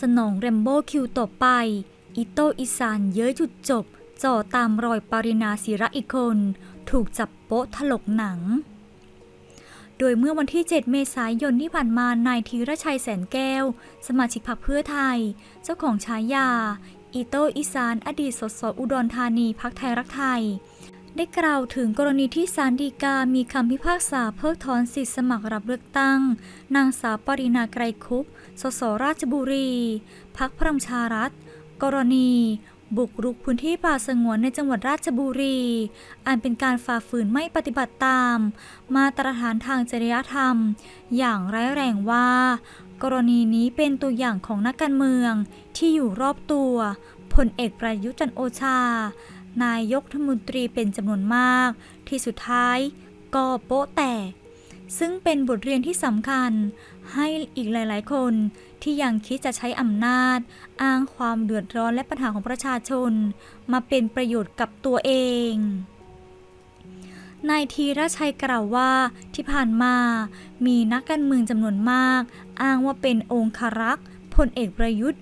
สนองแรมโบ้คิวต่อไป อิโตอิสานเย้ยจุดจบ จ่อตามรอยปารินาศิระอีกคน ถูกจับโป๊ะถลกหนัง โดยเมื่อวันที่ 7 เมษายนที่ผ่านมา นายธีรชัยแสนแก้ว สมาชิกพรรคเพื่อไทย เจ้าของฉายา อิโตอิสาน อดีตสสอุดรธานีพักไทยรักไทย ได้กล่าวถึงกรณีที่ศาลฎีกา มีคำพิพากษาเพิกถอนสิทธิสมัครรับเลือกตั้ง นางสาวปรินาไกรคุปสสราชบุรี พักพลังประชารัฐ กรณี บุกรุกพื้นที่ป่าสงวนในจังหวัดราชบุรี อันเป็นการฝ่าฝืนไม่ปฏิบัติตาม มาตรฐานทางจริยธรรม อย่างร้ายแรงว่า กรณีนี้เป็นตัวอย่างของนักการเมืองที่อยู่รอบตัวพลเอกประยุทธ์จันโอชา นายกรัฐมนตรีเป็นจำนวนมาก ที่สุดท้ายก็โป๊ะแตก ซึ่งเป็นบทเรียนที่สำคัญ ให้อีกหลาย ๆ คนที่ยังคิดจะใช้อำนาจ อ้างความเดือดร้อนและปัญหาของประชาชน มาเป็นประโยชน์กับตัวเองนายธีรชัยกล่าวว่าที่ผ่านมา มีนักการเมืองจำนวนมาก อ้างว่าเป็นองครักษ์พลเอกประยุทธ์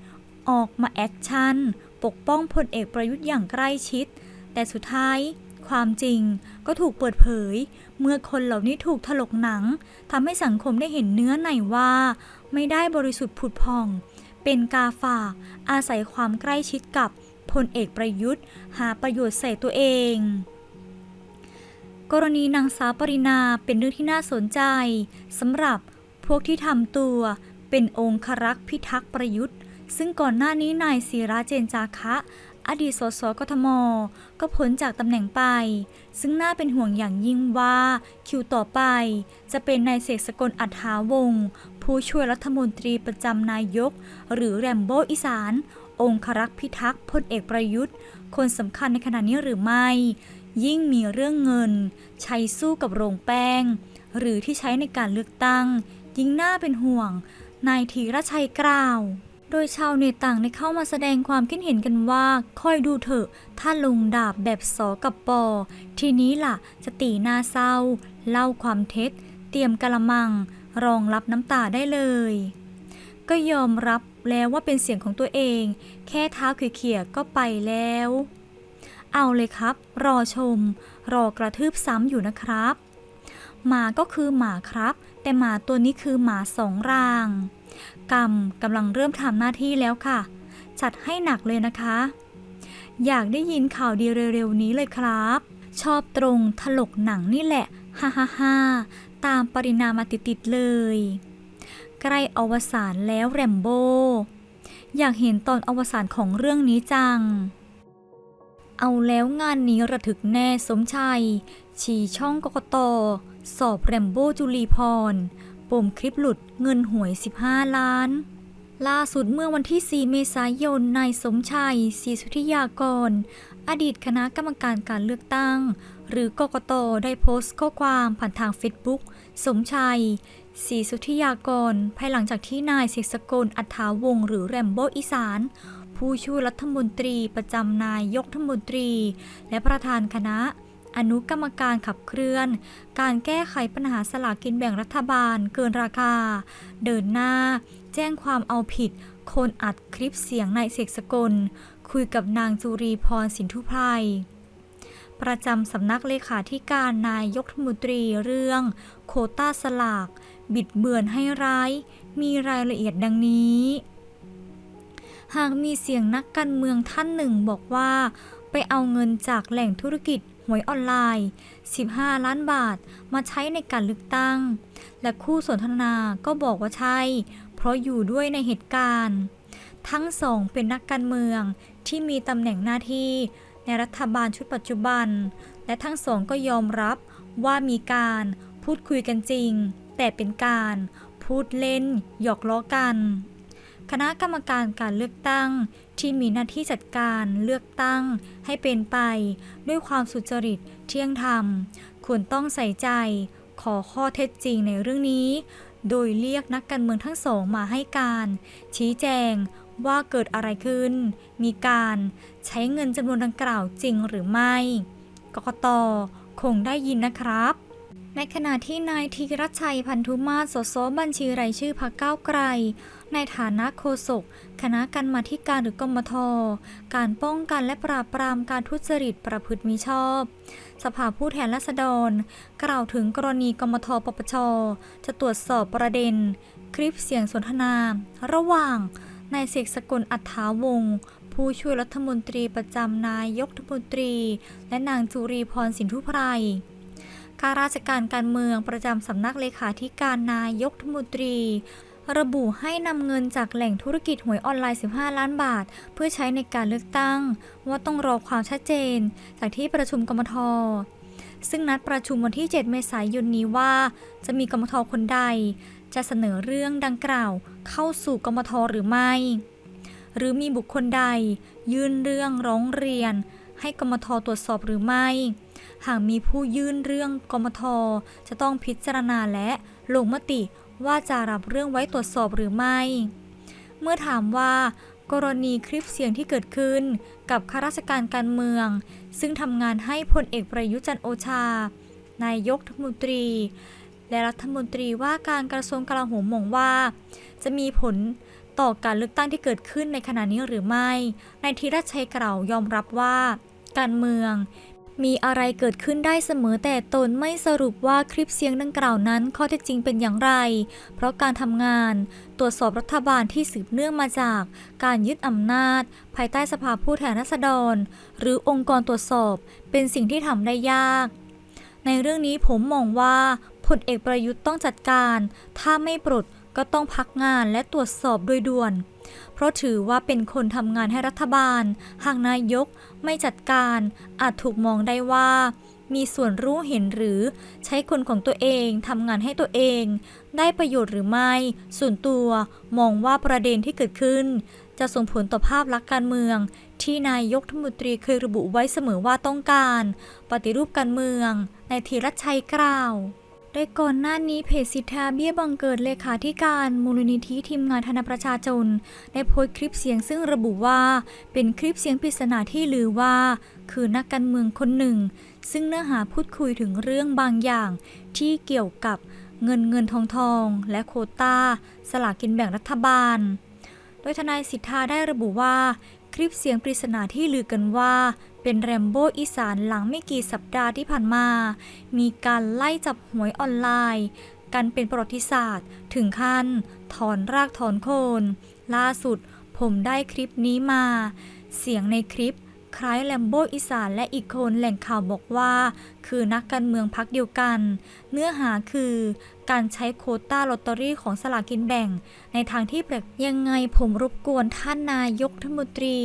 ออกมาแอคชั่น ปกป้องพลเอกประยุทธ์อย่างใกล้ชิด แต่สุดท้ายความจริงก็ถูกเปิดเผย เมื่อคนเหล่านี้ถูกถลกหนังทำให้สังคมได้เห็นเนื้อในว่า ไม่ได้บริสุทธิ์ผุดพอง เป็นกาฝากอาศัยความใกล้ชิดกับพลเอกประยุทธ์ หาประโยชน์ใส่ตัวเอง กรณีนางสาวปรินาเป็นเรื่องที่น่าสนใจสำหรับพวกที่ทำตัวเป็นองครักษ์พิทักษ์ประยุทธ์ ซึ่งก่อนหน้านี้นายศิราเจนจาคะ อดีตสสกทม ก็พ้นจากตำแหน่งไป ซึ่งน่าเป็นห่วงอย่างยิ่งว่าคิวต่อไป จะเป็นนายเสกสกลอัฏฐาวงศ์ผู้ช่วยรัฐมนตรีประจำนายก หรือแรมโบ้อีสาน องครักษ์พิทักษ์พลเอกประยุทธ์ คนสำคัญในขณะนี้หรือไม่ ยิ่งมีเรื่องเงิน ใช้สู้กับโรงแป้ง หรือที่ใช้ในการเลือกตั้ง ยิ่งน่าเป็นห่วงนายธีรชัยกล่าว โดยชาวเน็ตต่างได้เข้ามาแสดงความคิดเห็นกันว่าค่อยดูเถอะ ถ้าลงดาบแบบสอกับปอ ทีนี้ล่ะจะตีหน้าเศร้า เล่าความเท็จ เตรียมกะละมัง รองรับน้ำตาได้เลย ก็ยอมรับแล้วว่าเป็นเสียงของตัวเอง แค่เท้าเขี่ยๆก็ไปแล้ว เอาเลยครับ รอชม รอกระทืบซ้ำอยู่นะครับหมาก็คือหมาครับ แต่หมาตัวนี้คือหมาสองราง กรรมกำลังเริ่มทำหน้าที่แล้วค่ะ จัดให้หนักเลยนะคะ อยากได้ยินข่าวดีเร็วๆนี้เลยครับ ชอบตรงถลกหนังนี่แหละฮ่าฮ่าฮ่าตามปรินามาติดๆเลย ใกล้อวสานแล้วแรมโบ อยากเห็นตอนอวสานของเรื่องนี้จัง เอาแล้วงานนี้ระทึกแน่สมชัยฉีช่องกกต สอบแรมโบ้จุลีพร ปมคลิปหลุดเงินหวย 15 ล้าน ล่าสุดเมื่อวันที่ 4 เมษายน นายสมชัยศรีสุธิยากร อดีตคณะกรรมการการเลือกตั้ง หรือกกตได้โพสต์ข้อความผ่านทางเฟซบุ๊กสมชัยศรีสุธิยากร ภายหลังจากที่นายเสกสกลอัฐาวงศ์หรือแรมโบ้อีสาน ผู้ช่วยรัฐมนตรีประจำนายยกรัฐมนตรี และประธานคณะ อนุกรรมการขับเคลื่อน การแก้ไขปัญหาสลากกินแบ่งรัฐบาลเกินราคา เดินหน้า แจ้งความเอาผิด คนอัดคลิปเสียงนายเสกสกล คุยกับนางจุรีพรสินทุไพรประจำสำนักเลขาธิการนายกรัฐมนตรีเรื่อง โคต้าสลาก บิดเบือนให้ร้าย มีรายละเอียดดังนี้ หากมีเสียงนักการเมืองท่านหนึ่งบอกว่า ไปเอาเงินจากแหล่งธุรกิจหวยออนไลน์ 15 ล้านบาทมาใช้ในการเลือกตั้ง และคู่สนทนาก็บอกว่าใช่ เพราะอยู่ด้วยในเหตุการณ์ ทั้งสองเป็นนักการเมืองที่มีตำแหน่งหน้าที่ในรัฐบาลชุดปัจจุบัน และทั้งสองก็ยอมรับว่ามีการพูดคุยกันจริง แต่เป็นการพูดเล่นหยอกล้อกัน คณะกรรมการการเลือกตั้ง ที่มีหน้าที่จัดการเลือกตั้ง ให้เป็นไป ด้วยความสุจริตเที่ยงธรรม ควรต้องใส่ใจ ขอข้อเท็จจริงในเรื่องนี้ โดยเรียกนักการเมืองทั้งสองมาให้การ ชี้แจงว่าเกิดอะไรขึ้น มีการใช้เงินจำนวนดังกล่าวจริงหรือไม่ กกตคงได้ยินนะครับ ในขณะที่นายธีรชัยพันธุมาศสสบัญชีรายชื่อพรรคก้าวไกล ในฐานะโฆษกคณะกรรมาธิการหรือกรมท การป้องกันและปราบปรามการทุจริตประพฤติมิชอบ สภาผู้แทนราษฎร กล่าวถึงกรณีกรมทปปช จะตรวจสอบประเด็น คลิปเสียงสนทนา ระหว่างนายเสกสกลอัฏฐาวงศ์ผู้ช่วยรัฐมนตรีประจำนายกรัฐมนตรี และนางจุรีพรสินทุไพร ข้าราชการการเมืองประจำสำนักเลขาธิการนายกรัฐมนตรี ระบุให้นำเงินจากแหล่งธุรกิจหวยออนไลน์ 15 ล้านบาท เพื่อใช้ในการเลือกตั้ง ว่าต้องรอความชัดเจน จากที่ประชุมกมทซึ่งนัดประชุมวันที่ 7 เมษายนนี้ว่า จะมีกมทคนใด จะเสนอเรื่องดังกล่าว เข้าสู่กมทหรือไม่ หรือมีบุคคลใด ยื่นเรื่องร้องเรียน ให้กมทตรวจสอบหรือไม่ หากมีผู้ยื่นเรื่องกมท จะต้องพิจารณาและลงมติว่าจะรับเรื่องไว้ตรวจสอบหรือไม่ เมื่อถามว่ากรณีคลิปเสียงที่เกิดขึ้นกับข้าราชการการเมือง ซึ่งทำงานให้พลเอกประยุจันโอชา นายกรัฐมนตรี และรัฐมนตรีว่าการกระทรวงกลาโหมมองว่า จะมีผลต่อการเลือกตั้งที่เกิดขึ้นในขณะนี้หรือไม่ นายธีรชัยกล่าวยอมรับว่า การเมือง มีอะไรเกิดขึ้นได้เสมอแต่ตนไม่สรุปว่าคลิปเสียงดังกล่าวนั้นข้อเท็จจริงเป็นอย่างไร เพราะการทำงาน ตรวจสอบรัฐบาลที่สืบเนื่องมาจาก การยึดอำนาจ ภายใต้สภาผู้แทนราษฎร หรือองค์กรตรวจสอบเป็นสิ่งที่ทำได้ยาก ในเรื่องนี้ผมมองว่าพลเอกประยุทธ์ต้องจัดการ ถ้าไม่ปลด ก็ต้องพักงานและตรวจสอบโดยด่วน เพราะถือว่าเป็นคนทำงานให้รัฐบาล หากนายกไม่จัดการ อาจถูกมองได้ว่า มีส่วนรู้เห็นหรือใช้คนของตัวเองทำงานให้ตัวเอง ได้ประโยชน์หรือไม่ ส่วนตัวมองว่าประเด็นที่เกิดขึ้น จะส่งผลต่อภาพลักษณ์การเมือง ที่นายกรัฐมนตรีเคยระบุไว้เสมอว่าต้องการ ปฏิรูปการเมือง ในทีรัชชัยกล่าว โดยก่อนหน้านี้เพจสิทธาเบี้ยบังเกิดเลขาธิการมูลนิธิทีมงานธนประชาชนได้โพสต์คลิปเสียงซึ่งระบุว่า เป็นคลิปเสียงปริศนาที่ลือว่า คือนักการเมืองคนหนึ่ง ซึ่งเนื้อหาพูดคุยถึงเรื่องบางอย่าง ที่เกี่ยวกับเงินเงินทองทอง และโควต้า สลากกินแบ่งรัฐบาล โดยทนายสิทธาได้ระบุว่า คลิปเสียงปริศนาที่ลือกันว่า เป็นแรมโบ้อีสานหลังไม่กี่สัปดาห์ที่ผ่านมา มีการไล่จับหวยออนไลน์ กันเป็นประวัติศาสตร์ ถึงขั้น ถอนรากถอนโคน ล่าสุดผมได้คลิปนี้มา เสียงในคลิป คล้ายแลมโบ้อีสานและอีกคนแหล่งข่าวบอกว่า คือนักการเมืองพักเดียวกัน เนื้อหาคือการใช้โคต้าลอตเตอรี่ของสลากกินแบ่ง ในทางที่แปลกยังไงผมรบกวนท่านนายกรัฐมนตรี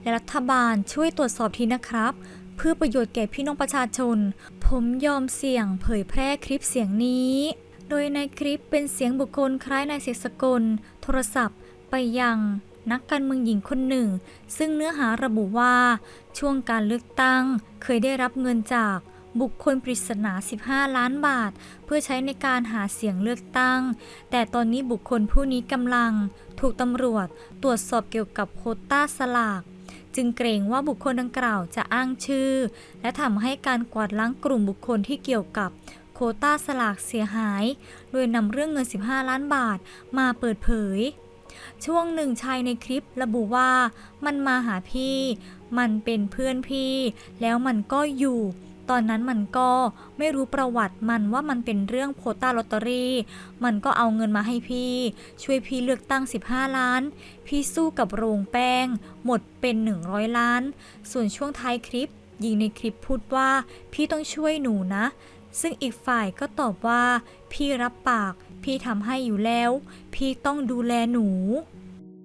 และรัฐบาลช่วยตรวจสอบทีนะครับ เพื่อประโยชน์แก่พี่น้องประชาชน ผมยอมเสี่ยงเผยแพร่คลิปเสียงนี้ โดยในคลิปเป็นเสียงบุคคลคล้ายนายเสกสกล โทรศัพท์ไปยัง นักการเมืองหญิงคนหนึ่ง ซึ่งเนื้อหาระบุว่า ช่วงการเลือกตั้งเคยได้รับเงินจากบุคคลปริศนา 15 ล้านบาท เพื่อใช้ในการหาเสียงเลือกตั้ง แต่ตอนนี้บุคคลผู้นี้กำลัง ถูกตำรวจตรวจสอบเกี่ยวกับโคต้าสลาก จึงเกรงว่าบุคคลดังกล่าวจะอ้างชื่อ และทำให้การกวาดล้างกลุ่มบุคคลที่เกี่ยวกับโคต้าสลากเสียหาย โดยนำเรื่องเงิน 15 ล้านบาทมาเปิดเผย ช่วงหนึ่งชายในคลิประบุว่า มันมาหาพี่ มันเป็นเพื่อนพี่ แล้วมันก็อยู่ ตอนนั้นมันก็ไม่รู้ประวัติมันว่ามันเป็นเรื่องโคต้าลอตเตอรี่ มันก็เอาเงินมาให้พี่ ช่วยพี่เลือกตั้ง 15 ล้าน พี่สู้กับโรงแป้ง หมดเป็น 100 ล้าน ส่วนช่วงท้ายคลิปหญิงในคลิปพูดว่า พี่ต้องช่วยหนูนะซึ่งอีกฝ่ายก็ตอบว่า พี่รับปาก พี่ทำให้อยู่แล้ว พี่ต้องดูแลหนู